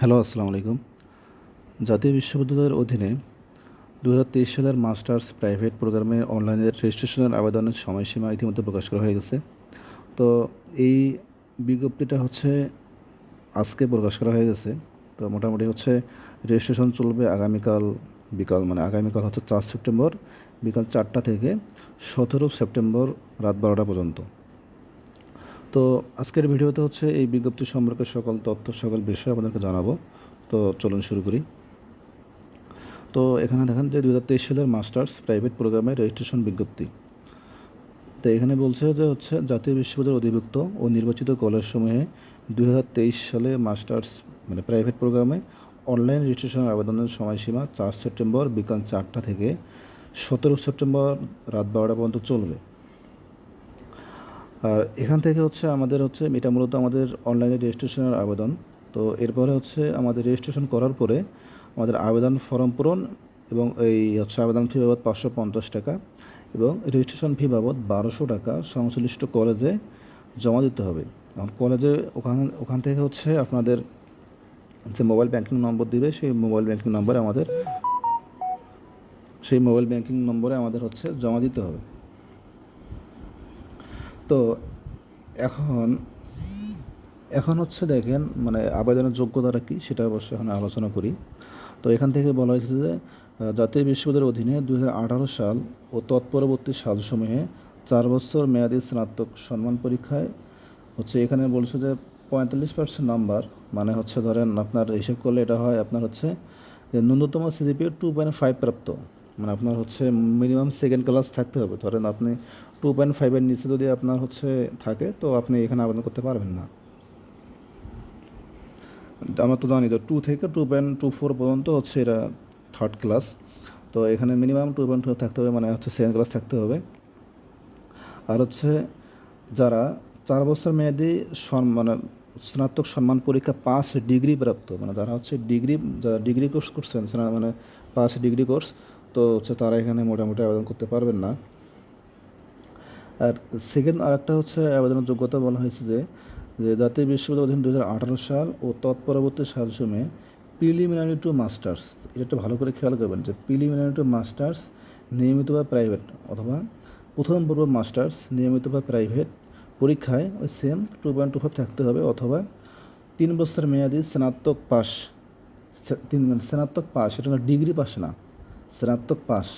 Hello, আসসালামু আলাইকুম। জাতীয় বিশ্ববিদ্যালয়ের অধীনে দু হাজার তেইশ সালের মাস্টার্স প্রাইভেট প্রোগ্রামে অনলাইনে রেজিস্ট্রেশনের আবেদনের সময়সীমা ইতিমধ্যে প্রকাশ করা হয়ে গেছে। তো এই বিজ্ঞপ্তিটা হচ্ছে আজকে প্রকাশ করা হয়ে গেছে। তো মোটামুটি হচ্ছে রেজিস্ট্রেশন চলবে আগামীকাল বিকাল মানে আগামীকাল হচ্ছে চার সেপ্টেম্বর, বিকাল চারটা থেকে সতেরো সেপ্টেম্বর রাত বারোটা পর্যন্ত। তো আজকের ভিডিওতে হচ্ছে এই বিজ্ঞপ্তি সম্পর্কে সকল তথ্য, সকল বিষয় আপনাদেরকে জানাব। তো চলুন শুরু করি। তো এখানে দেখেন যে দু হাজার তেইশ সালের মাস্টার্স প্রাইভেট প্রোগ্রামে রেজিস্ট্রেশন বিজ্ঞপ্তি। তো এখানে বলছে যে হচ্ছে জাতীয় বিশ্ববিদ্যালয়ের অধিভুক্ত ও নির্বাচিত কলেজসমূহে দুই হাজার তেইশ সালে মাস্টার্স মানে প্রাইভেট প্রোগ্রামে অনলাইন রেজিস্ট্রেশনের আবেদনের সময়সীমা চার সেপ্টেম্বর বিকাল চারটা থেকে সতেরো সেপ্টেম্বর রাত বারোটা পর্যন্ত চলবে। আর এখান থেকে হচ্ছে আমাদের হচ্ছে, এটা মূলত আমাদের অনলাইনে রেজিস্ট্রেশনের আবেদন। তো এরপরে হচ্ছে আমাদের রেজিস্ট্রেশন করার পরে আমাদের আবেদন ফর্ম পূরণ এবং এই হচ্ছে আবেদন ফি বাবদ পাঁচশো পঞ্চাশ টাকা এবং রেজিস্ট্রেশন ফি বাবদ বারোশো টাকা সংশ্লিষ্ট কলেজে জমা দিতে হবে। এখন কলেজে ওখান ওখান থেকে হচ্ছে আপনাদের যে মোবাইল ব্যাংকিং নম্বর দিবে, সেই মোবাইল ব্যাংকিং নম্বরে আমাদের, সেই মোবাইল ব্যাংকিং নম্বরে আমাদের হচ্ছে জমা দিতে হবে। তো এখন এখন হচ্ছে দেখেন মানে আবেদনের যোগ্যতাটা কী সেটা অবশ্যই এখন আলোচনা করি। তো এখান থেকে বলা হয়েছে যে জাতীয় বিশ্ববিদ্যালয়ের অধীনে দু হাজার আঠারো সাল ও তৎপরবর্তী সালসমূহে চার বছর মেয়াদী স্নাতক সম্মান পরীক্ষায় হচ্ছে এখানে বলছে যে পঁয়তাল্লিশ পার্সেন্ট নাম্বার মানে হচ্ছে ধরেন আপনার হিসেব করলে এটা হয় আপনার হচ্ছে যে ন্যূনতম সিজিপিএ টু পয়েন্ট ফাইভ প্রাপ্ত। মানে আপনার হচ্ছে মিনিমাম সেকেন্ড ক্লাস থাকতে হবে। ধরেন আপনি টু পয়েন্ট ফাইভের নিচে যদি আপনার হচ্ছে থাকে, তো আপনি এখানে আবেদন করতে পারবেন না। আমরা তো জানি তো টু থেকে টু পয়েন্ট টু ফোর পর্যন্ত হচ্ছে এটা থার্ড ক্লাস তো এখানে মিনিমাম টু পয়েন্ট থাকতে হবে মানে হচ্ছে সেকেন্ড ক্লাস থাকতে হবে। আর হচ্ছে যারা চার বছর মেয়াদি মানে স্নাতক সম্মান পরীক্ষা পাস ডিগ্রি প্রাপ্ত মানে যারা হচ্ছে ডিগ্রি যারা ডিগ্রি কোর্স করছেন মানে পাস ডিগ্রি কোর্স তো হচ্ছে তারা এখানে মোটামুটি আবেদন করতে পারবেন না। আর সেকেন্ড আরেকটা হচ্ছে আবেদনের যোগ্যতা বলা হয়েছে যে যে জাতীয় বিশ্ববিদ্যালয় অধীন দু হাজার আঠারো সাল ও তৎপরবর্তী সালসমূহে প্রিলিমিনারি টু মাস্টার্স এটা একটু ভালো করে খেয়াল করবেন যে প্রিলিমিনারি টু মাস্টার্স নিয়মিত বা প্রাইভেট অথবা প্রথম পর্ব মাস্টার্স নিয়মিত বা প্রাইভেট পরীক্ষায় ওই same two point two five থাকতে হবে অথবা তিন বছর মেয়াদি স্নাতক পাস তিন মানে স্নাতক পাস এটা ডিগ্রি পাস না। স্নাতক পাস,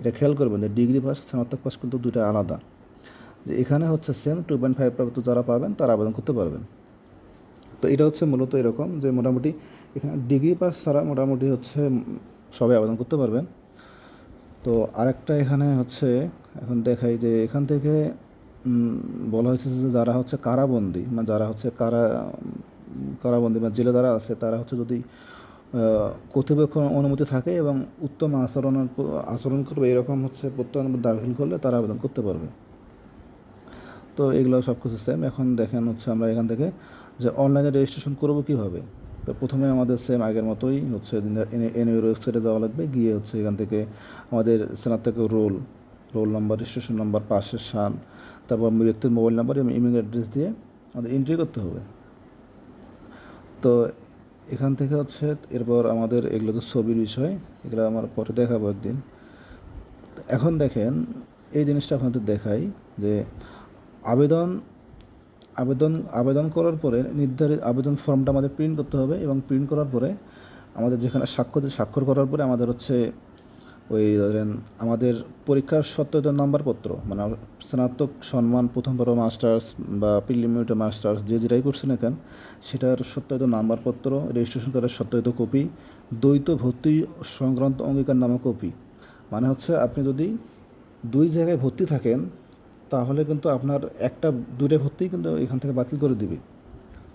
এটা খেয়াল করবেন যে ডিগ্রি পাস, স্নাতক পাস কিন্তু দুটো আলাদা। যে এখানে হচ্ছে সেম টু পয়েন্ট ফাইভ প্রাপ্ত যারা পাবেন তারা আবেদন করতে পারবেন। তো এটা হচ্ছে মূলত এরকম যে মোটামুটি এখানে ডিগ্রি পাস ছাড়া মোটামুটি হচ্ছে সবাই আবেদন করতে পারবেন। তো আরেকটা এখানে হচ্ছে, এখন দেখাই যে এখান থেকে বলা হয়েছে যে যারা হচ্ছে কারাবন্দি মানে যারা হচ্ছে কারা কারাবন্দি মানে জেলে যারা আছে, তারা হচ্ছে যদি কর্তৃপক্ষ অনুমতি থাকে এবং উত্তম আচরণের আচরণ করবে, এরকম হচ্ছে প্রত্যয়ন দাখিল করলে তারা আবেদন করতে পারবে। তো এগুলো সব কিছু সেম এখন দেখেন হচ্ছে আমরা এখান থেকে যে অনলাইনে রেজিস্ট্রেশন করব কীভাবে? তো প্রথমে আমাদের সেম আগের মতোই হচ্ছে এনইউ ওয়েবসাইটে যাওয়া লাগবে। গিয়ে হচ্ছে এখান থেকে আমাদের স্নাতক roll roll number registration number পাশের সান, তারপর ব্যক্তির মোবাইল নাম্বার এবং ইমেল অ্যাড্রেস দিয়ে আমাদের এন্ট্রি করতে হবে। তো এখান থেকে হচ্ছে এরপর আমাদের এগুলো তো ছবির বিষয়, এগুলো আমার পরে দেখাবো একদিন। এখন দেখেন, এই জিনিসটা আপনাদের দেখাই যে আবেদন আবেদন আবেদন করার পরে নির্ধারিত আবেদন ফর্মটা আমাদের প্রিন্ট করতে হবে এবং প্রিন্ট করার পরে আমাদের যেখানে স্বাক্ষর স্বাক্ষর করার পরে আমাদের হচ্ছে ওই ধরেন আমাদের পরীক্ষার সত্যায়িত নাম্বারপত্র মানে স্নাতক সম্মান, প্রথম বড় মাস্টার্স বা প্রিলিমিনারি মাস্টার্স যে যেটাই করছে না কেন, সেটার সত্যায়িত নাম্বারপত্র রেজিস্ট্রেশন করার সত্যায়িত কপি দ্বৈত ভর্তি সংক্রান্ত অঙ্গীকার নামা কপি মানে হচ্ছে আপনি যদি দুই জায়গায় ভর্তি থাকেন, তাহলে কিন্তু আপনার একটা দুটো ভর্তি কিন্তু এখান থেকে বাতিল করে দিবে।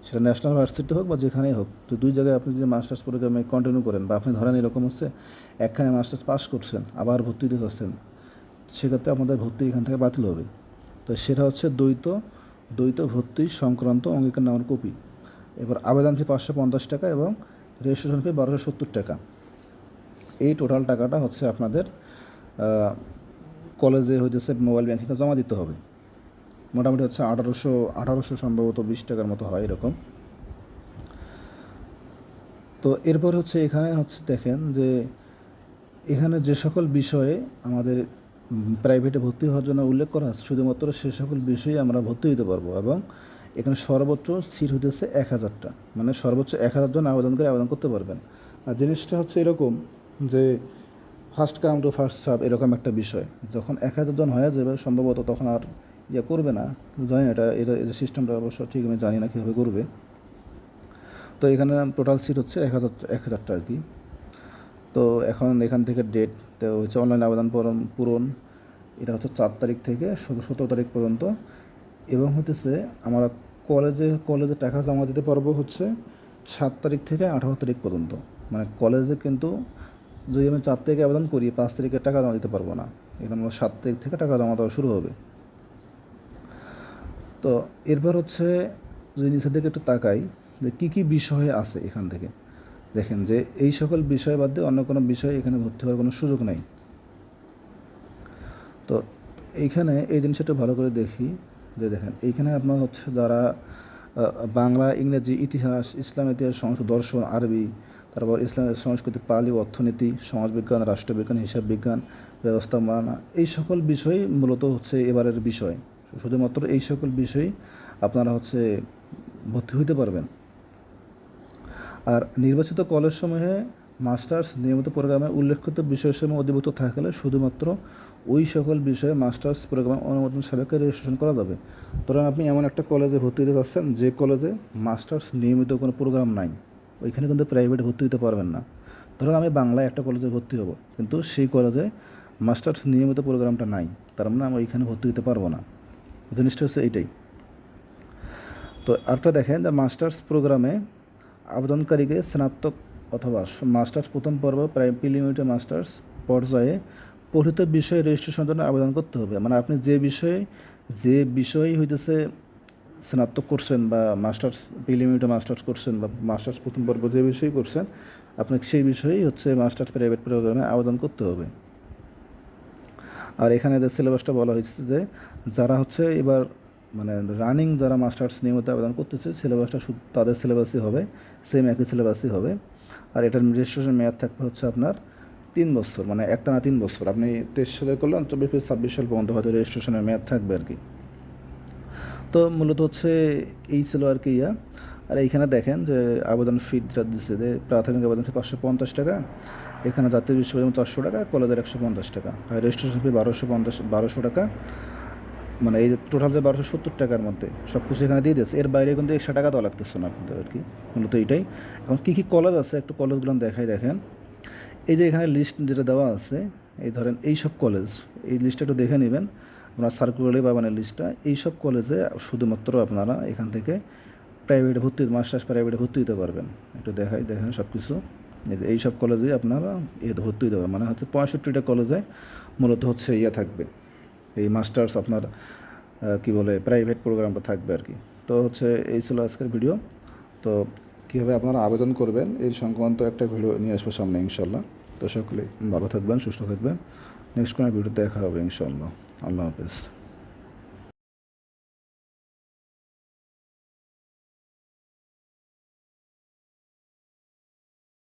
সেটা ন্যাশনাল ভার্সিটি হোক বা যেখানেই হোক, তো দুই জায়গায় আপনি যদি মাস্টার্স প্রোগ্রামে কন্টিনিউ করেন বা আপনি ধরেন এরকম হচ্ছে, একখানে মাস্টার্স পাস করছেন, আবার ভর্তি দিতে চাচ্ছেন, সেক্ষেত্রে আপনাদের ভর্তি এখান থেকে বাতিল হবে। তো সেটা হচ্ছে দ্বৈত দ্বৈত ভর্তি সংক্রান্ত অঙ্গীকার নামার কপি। এবার আবেদন ফি পাঁচশো পঞ্চাশ টাকা এবং রেজিস্ট্রেশন ফি বারোশো সত্তর টাকা। এই টোটাল টাকাটা হচ্ছে আপনাদের কলেজে হইতেছে মোবাইল ব্যাংকিংয়ে জমা দিতে হবে। মোটামুটি হচ্ছে আঠারোশো আঠারোশো সম্ভবত বিশ টাকার মতো হয় এরকম। তো এরপর হচ্ছে এখানে হচ্ছে দেখেন যে এখানে যে সকল বিষয়ে আমাদের প্রাইভেটে ভর্তি হওয়ার জন্য উল্লেখ করা আছে, শুধুমাত্র সে সকল বিষয়ে আমরা ভর্তি হতে পারব এবং এখানে সর্বোচ্চ সিট হতেছে এক হাজারটা মানে সর্বোচ্চ এক হাজার জন আবেদন করে আবেদন করতে পারবেন। আর জিনিসটা হচ্ছে এরকম যে first come to first serve এরকম একটা বিষয়। যখন এক হাজার জন হয়ে যাবে, সম্ভবত তখন আর ইয়ে করবে না। জানি না, এটা এটা এই সিস্টেমটা অবশ্য ঠিক আমি জানি না কীভাবে করবে। তো এখানে টোটাল সিট হচ্ছে এক হাজার, এক হাজারটা আর কি। তো এখন এখান থেকে ডেট তো হচ্ছে অনলাইন আবেদন পূরণ পূরণ, এটা হচ্ছে চার তারিখ থেকে সতেরো তারিখ পর্যন্ত। এবং হতেছে আমরা কলেজে কলেজে টাকা জমা দিতে পারব হচ্ছে সাত তারিখ থেকে আঠারো তারিখ পর্যন্ত। মানে কলেজে কিন্তু যদি আমি চার তারিখে আবেদন করি, পাঁচ তারিখে টাকা জমা দিতে পারব না। এখানে আমার সাত তারিখ থেকে টাকা জমা দেওয়া শুরু হবে। তো এরপর হচ্ছে যদি নিচের দিকে একটু তাকাই, যে কী কী বিষয় আছে এখান থেকে? দেখেন যে এই সকল বিষয় বাদ দিয়ে অন্য কোনো বিষয় এখানে ভর্তি হওয়ার কোনো সুযোগ নেই। তো এইখানে এই জিনিসটা ভালো করে দেখি, যে দেখেন এইখানে আপনার হচ্ছে যারা বাংলা, ইংরেজি, ইতিহাস, ইসলাম, ইতিহাস সংস্কৃত দর্শন, আরবি, তারপর ইসলাম, সংস্কৃতি, পালি, অর্থনীতি সমাজবিজ্ঞান রাষ্ট্রবিজ্ঞান, হিসাব বিজ্ঞান ব্যবস্থাপনা এই সকল বিষয় মূলত হচ্ছে এবারের বিষয়। শুধুমাত্র এই সকল বিষয় আপনারা হচ্ছে ভর্তি হইতে পারবেন। আর নির্বাচিত কলেজসমূহে মাস্টার্স নিয়মিত প্রোগ্রামে উল্লেখিত বিষয়সমূহ অধিভুক্ত থাকলে শুধুমাত্র ওই সকল বিষয়ে মাস্টার্স প্রোগ্রামে অনুমোদন সাবেকে রেজিস্ট্রেশন করা যাবে। ধরেন আপনি এমন একটা কলেজে ভর্তি হতে চাচ্ছেন যে কলেজে মাস্টার্স নিয়মিত কোনো প্রোগ্রাম নাই, ওইখানে কিন্তু প্রাইভেট ভর্তি হতে পারবেন না। ধরুন আমি বাংলায় একটা কলেজে ভর্তি হব, কিন্তু সেই কলেজে মাস্টার্স নিয়মিত প্রোগ্রামটা নাই, তার মানে আমি ওইখানে ভর্তি হতে পারব না। জিনিসটা হচ্ছে এইটাই। তো আরেকটা দেখেন যে মাস্টার্স প্রোগ্রামে আবেদনকারীকে স্নাতক অথবা মাস্টার্স প্রথম পর্ব, প্রায় প্রিলিমিনারি মাস্টার্স পর্যায়ে পঠিত বিষয়ে রেজিস্ট্রেশনের জন্য আবেদন করতে হবে। মানে আপনি যে বিষয়ে, যে বিষয় হইতেছে স্নাতক করছেন বা মাস্টার্স প্রিলিমিনারি মাস্টার্স করছেন বা মাস্টার্স প্রথম পর্ব যে বিষয় করছেন, আপনাকে সেই বিষয়েই হচ্ছে মাস্টার্স প্রাইভেট প্রোগ্রামে আবেদন করতে হবে। আর এখানে যে সিলেবাসটা বলা হয়েছে যে যারা হচ্ছে এবার মানে রানিং যারা মাস্টার্স নিয়মিত আবেদন করতেছে সিলেবাসটা শুধু তাদের সিলেবাসই হবে সেম একই সিলেবাসই হবে। আর এটার রেজিস্ট্রেশন মেয়াদ থাকবে হচ্ছে আপনার তিন বছর মানে একটা না তিন বছর। আপনি তেইশ সালে করলেন, চব্বিশ থেকে ছাব্বিশ সাল পর্যন্ত হয়তো রেজিস্ট্রেশনের মেয়াদ থাকবে আর কি। তো মূলত হচ্ছে এই ছিল আর কি ইয়া। আর এইখানে দেখেন যে আবেদন ফি যেটা দিচ্ছে যে প্রাথমিক আবেদন ফি পাঁচশো পঞ্চাশ টাকা, এখানে জাতীয় বিশ্ববিদ্যালয় চারশো টাকা, কলেজের একশো পঞ্চাশ টাকা। আর রেজিস্ট্রেশন ফি বারোশো পঞ্চাশ, বারোশো টাকা। মানে এই যে টোটাল যে বারোশো সত্তর টাকার মধ্যে সব কিছু এখানে দিয়ে দিয়েছে, এর বাইরে কিন্তু একশো টাকা দেওয়া লাগতেছে না আপনাদের আর কি, মূলত এইটাই এখন কী কী কলেজ আছে একটু কলেজগুলো দেখাই, দেখেন। এই যে এখানে লিস্ট যেটা দেওয়া আছে, এই ধরেন এই সব কলেজ এই লিস্টটা একটু দেখে নেবেন। আপনার সার্কুলারে পাবেন এই লিস্টটা এই সব কলেজে শুধুমাত্র আপনারা এখান থেকে প্রাইভেটে ভর্তি মাস্টার্স প্রাইভেটে ভর্তি দিতে পারবেন। একটু দেখাই, দেখেন সব কিছু এই সব কলেজে আপনারা এ ভর্তি দিতে পারবেন। মানে হচ্ছে পঁয়ষট্টিটা কলেজে মূলত হচ্ছে ইয়ে থাকবে। এই মাস্টার্স আপনার কি বলে প্রাইভেট প্রোগ্রামটা থাকবে আর কি। তো হচ্ছে এই ছিল আজকের ভিডিও তো কীভাবে আপনারা আবেদন করবেন, এই সংক্রান্ত একটা ভিডিও নিয়ে আসব সামনে ইনশাল্লাহ তো সকলে ভালো থাকবেন, সুস্থ থাকবেন। নেক্সট কোনো ভিডিও দেখা হবে ইনশাল্লাহ আল্লাহ হাফেজ।